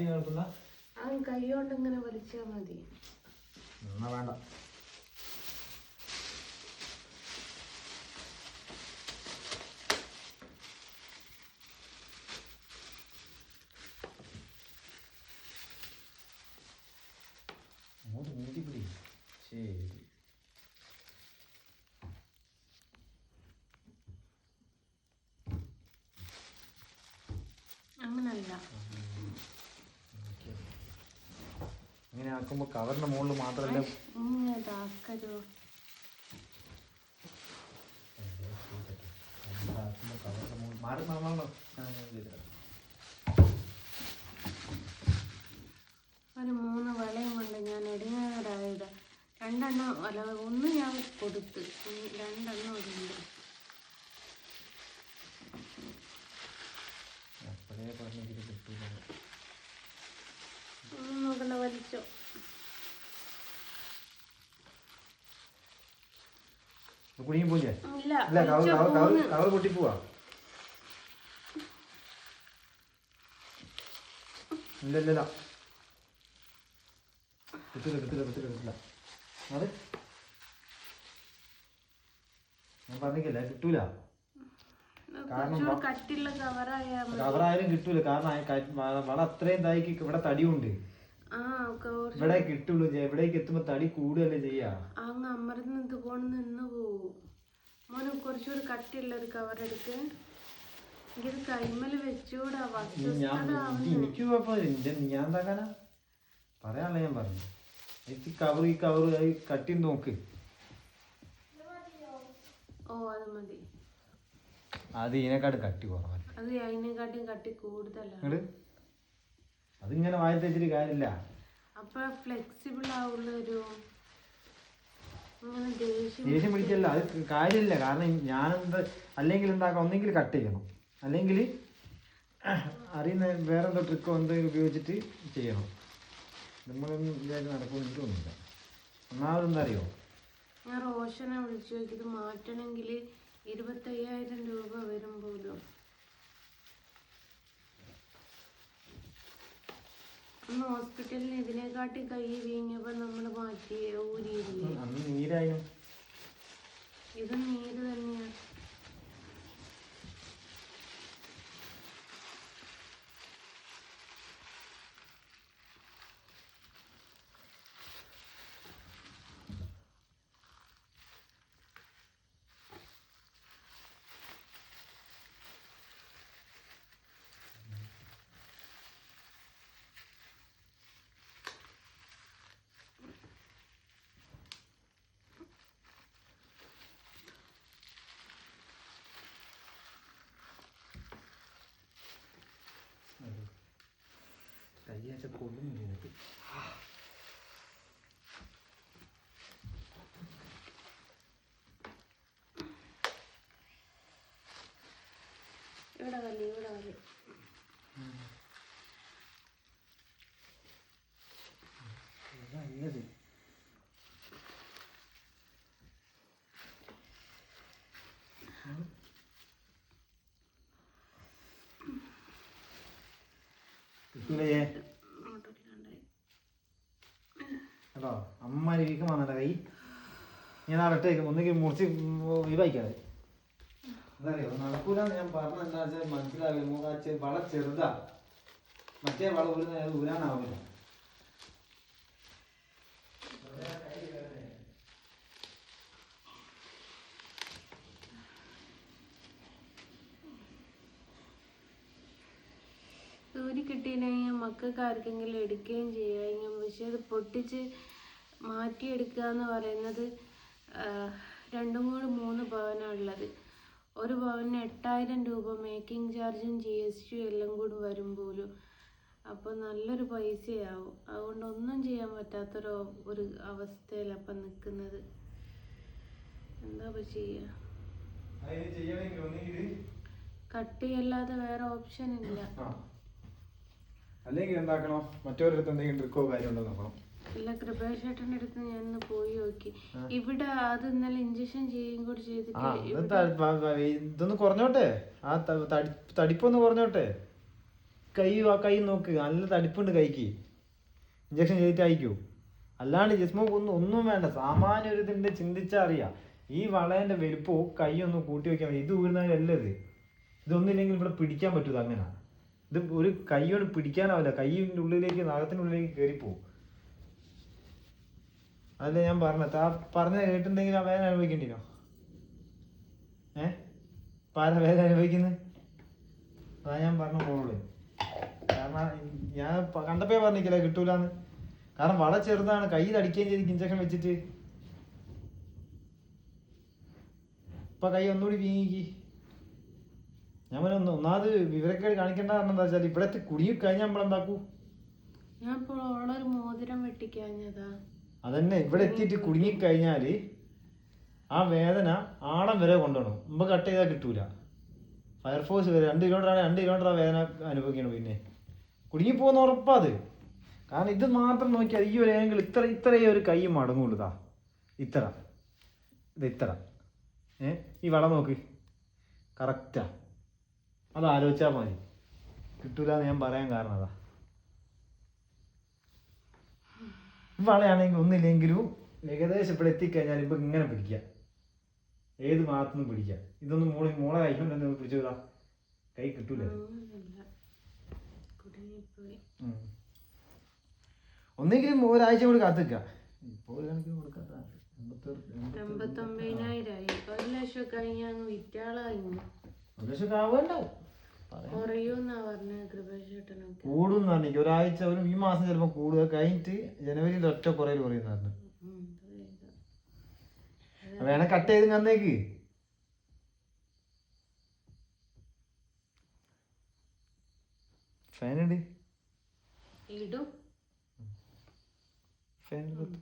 രാത്രി കേൾക്കുന്ന അത് കൈ കൊണ്ട് ഇങ്ങനെ വലിച്ചാൽ മതി. എന്നാ വേണ്ട. അങ്ങോട്ട് നീട്ടിപ്പിടി ശരി. ഇങ്ങനെ ആക്കുമ്പോ കവറിന്റെ മുകളിൽ ചെയ്തുതരാം. ഒരു മൂന്ന് വളയും കൊണ്ട് ഞാൻ ഇടുങ്ങാറായത് രണ്ടെണ്ണം അല്ല ഒന്ന് ഞാൻ കൊടുത്ത്. രണ്ടെണ്ണം ഇടുന്നുണ്ട് അപ്പോഴേ പറഞ്ഞെങ്കിൽ കിട്ടൂല ഒന്നും വലിച്ചോ കുടുങ്ങി പോയില്ലേ ഇല്ല കവർ. പൊട്ടി പോവാ ഇല്ല ഇല്ല ഇല്ല. കിട്ടില്ല കിട്ടില്ല കിട്ടില്ല കിട്ടില്ല അത്? ഞാൻ പറഞ്ഞില്ല കിട്ടൂല. കാരണം കവറായാലും കിട്ടൂല. കാരണം വള അത്രയും ഇതായി ഇവിടെ തടിയുണ്ട് കുറച്ച് ഇവിടെ കിട്ടുള്ളൂ എവിടേക്ക് എത്തുമ്പോ തടി കൂടുകയല്ലേ ചെയ്യാ? അങ്ങ് അമർന്ന് കൊണ്ട് നിന്ന് പോവും. മോന് കുറച്ചുകൂടി കട്ടിയുള്ള ഒരു കവർ എടുക്ക് കൈമൽ വെച്ചുകൂടാ ഞാൻ വസ്തുസ്ഥ ഇത് എനിക്ക് കുഴപ്പമില്ല ഞാൻ എന്താക്കാനാ? പറയാനുള്ള ഞാൻ പറഞ്ഞു. എനിക്ക് കവർ ഈ കവർ കട്ടി നോക്ക്. ഓ അത് മതി. അത് ഇതിനെക്കാട് കട്ടി കുറവാണ് അത് അതിനെക്കാട്ടും കട്ടി കൂടുതലാണ് അതിങ്ങനെ വായി തേച്ചിട്ട് കാര്യമില്ല. അപ്പൊ ഫ്ലെക്സിബിൾ ആവുള്ള ഒരു ദേഷ്യം പിടിക്കല്ല അത് കാര്യമില്ല. കാരണം ഞാനെന്ത് അല്ലെങ്കിൽ എന്താക്കാം ഒന്നെങ്കിൽ കട്ട് ചെയ്യണം. അല്ലെങ്കിൽ അറിയുന്ന വേറെ എന്തോ ട്രിക്കോ എന്തെങ്കിലും ഉപയോഗിച്ചിട്ട് ചെയ്യണം. നമ്മളൊന്നും വിചാരിച്ച് നടക്കുമെന്ന് എനിക്ക് തോന്നുന്നില്ല ഒന്നാമത് എന്താ അറിയോ ഞാൻ റോഷനെ വിളിച്ചു നോക്കിയത് മാറ്റണമെങ്കിൽ ഇരുപത്തയ്യായിരം രൂപ വരും പോലും അന്ന് ഹോസ്പിറ്റലിൽ ഇതിനെക്കാട്ടി കൈ വീങ്ങിയപ്പോ നമ്മൾ മാറ്റി ഊരിയില്ലേ ഇത് 哎呀这给我弄的这啊。കിട്ടൂലേ? കേട്ടോ അമ്മ ഇരിക്കും വന്നിട്ട് കൈ. ഞാൻ നടട്ടേക്കും ഒന്നുകിൽ മുറിച്ച് വിവാഹിക്കാതെ അതറിയോ? നടക്കൂല ഞാൻ പറഞ്ഞ എന്താ വെച്ചാൽ മനസ്സിലാവില്ല. മൂന്നാഴ്ച വള ചെറുതാ. മറ്റേ വള ഊരുന്ന ഊരാനാവില്ല ഊരി കിട്ടിയില്ലെങ്കിൽ മക്കൾക്ക് ആർക്കെങ്കിലും എടുക്കുകയും ചെയ്യാം പക്ഷെ അത് പൊട്ടിച്ച് മാറ്റിയെടുക്കുക എന്ന് പറയുന്നത് രണ്ടും കൂടി മൂന്ന് പവനാണ് ഉള്ളത്. ഒരു പവന് എട്ടായിരം രൂപ മേക്കിംഗ് ചാർജും ജി എസ് ടിയും എല്ലാം കൂടി വരും പോലും. അപ്പോൾ നല്ലൊരു പൈസയാവും. അതുകൊണ്ട് ഒന്നും ചെയ്യാൻ പറ്റാത്തൊരു ഒരു അവസ്ഥയിലാണ് അപ്പം നിൽക്കുന്നത്. എന്താ ഇപ്പം ചെയ്യുക? കട്ട് ചെയ്യല്ലാതെ വേറെ ഓപ്ഷൻ ഇല്ല. അല്ലെങ്കിൽ എന്താക്കണോ? മറ്റൊരിടത്ത് എന്തെങ്കിലും ട്രിക്കോ കാര്യമുണ്ടോ നോക്കണം. ഇല്ല കൃപേഷേട്ടന്റെ അടുത്ത് ഞാൻ പോയി നോക്കി. ഇവിടെ അത് ഇന്നലെ ഇഞ്ചക്ഷൻ ചെയ്യും കൂടി ആ ഇത് ത- ഇതൊന്ന് കുറഞ്ഞോട്ടെ? ആ ത- തടി- തടിപ്പൊന്ന് കുറഞ്ഞോട്ടെ? കൈ ആ കൈ നോക്ക്. നല്ല തടിപ്പുണ്ട് കൈക്ക്. ഇഞ്ചക്ഷൻ ചെയ്തിട്ട് അയക്കൂ. അല്ലാണ്ട് ജിസ്മോ ഒന്നും ഒന്നും വേണ്ട. സാമാന്യ ഒരു ഇതിന്റെ ചിന്തിച്ചാൽ അറിയാം. ഈ വളയന്റെ വലുപ്പവും കൈ ഒന്ന് കൂട്ടി വെക്കാൻ മതി ഇത് ഊരുന്നതല്ല ഇത്. ഇതൊന്നില്ലെങ്കിൽ ഇവിടെ പിടിക്കാൻ പറ്റൂല അങ്ങനെ. ഇത് ഒരു കൈ കൊണ്ട് പിടിക്കാനാവില്ല. കൈയിന്റെ ഉള്ളിലേക്ക് നഖത്തിന്റെ ഉള്ളിലേക്ക് കയറിപ്പോവും. അതല്ലേ ഞാൻ പറഞ്ഞത്. ആ പറഞ്ഞ കേട്ടിട്ടുണ്ടെങ്കിൽ ആ വേദന അനുഭവിക്കേണ്ടിനോ ഏ? പാല വേദന അനുഭവിക്കുന്നത് അതാ ഞാൻ പറഞ്ഞ മോളോട് കാരണം ഞാൻ കണ്ടപ്പോ പറഞ്ഞിക്കില്ല കിട്ടൂലെന്ന്? കാരണം വള ചെറുതാണ്. കയ്യിൽ അടിക്കുകയും ചെയ്ത് ഇഞ്ചക്ഷൻ വെച്ചിട്ട്. ഇപ്പൊ കൈ ഒന്നുകൂടി വീങ്ങിക്ക് ഞാൻ പറഞ്ഞു ഒന്ന് ഒന്നാമത് വിവരക്കേട് കാണിക്കേണ്ട കാരണം എന്താ വെച്ചാൽ ഇവിടെ കുടുങ്ങി കഴിഞ്ഞാൽ നമ്മൾ എന്താക്കൂ? ഞാൻ ഇപ്പോൾ മോതിരം വെട്ടിക്കഴിഞ്ഞതാ. അതന്നെ ഇവിടെ എത്തിയിട്ട് കുടുങ്ങി കഴിഞ്ഞാൽ ആ വേദന ആടം വരെ കൊണ്ടുപോകണം മുമ്പ് കട്ട് ചെയ്താൽ കിട്ടൂല. ഫയർഫോഴ്സ് വരെ രണ്ട് കിലോമീറ്റർ ആണ് രണ്ട് കിലോമീറ്റർ ആ വേദന അനുഭവിക്കണം പിന്നെ. കുടുങ്ങി പോകുന്ന ഉറപ്പാ അത്. കാരണം ഇത് മാത്രം നോക്കിയാൽ ഈ ഒരു ഇത്ര ഇത്രയേ ഒരു കൈ മടങ്ങുള്ളൂതാ ഇത്ര. ഇത് ഇത്ര. ഏ? ഈ വള നോക്ക്. കറക്റ്റാ അത് ആലോചിച്ചാൽ മതി. കിട്ടൂല എന്ന് ഞാൻ പറയാൻ കാരണം അതാ. വളയാണെങ്കിൽ ഒന്നില്ലെങ്കിലും ഏകദേശം ഇവിടെ എത്തിക്കഴിഞ്ഞാൽ ഇപ്പൊ ഇങ്ങനെ പിടിക്കാം. ഏത് ഭാഗത്തുനിന്നും പിടിക്കാം. ഇതൊന്നും മോളെ മോളെ കൈകൊണ്ടൊന്ന് പിടിച്ചു കൈ കിട്ടൂല. ഒന്നെങ്കിലും ഒരാഴ്ച കൂടി കാത്തിക്ക. ഇപ്പോൾ ഒരു കണക്കിന് കൊടുക്കാത്ത കഴിഞ്ഞാൽ പറഞ്ഞ കൃപേഷേട്ടനൊക്കെ. കൂടും പറഞ്ഞിട്ട് ഒരാഴ്ച ഒരു ഈ മാസം ചിലപ്പോ കൂടുക കഴിഞ്ഞിട്ട് ജനുവരിയിൽ ഒറ്റ കുറയിൽ കുറയുന്നു. വേണേ കട്ട് ചെയ്ത് കന്നേക്ക് ഫാനുണ്ട് ഇടും. ഫാൻ.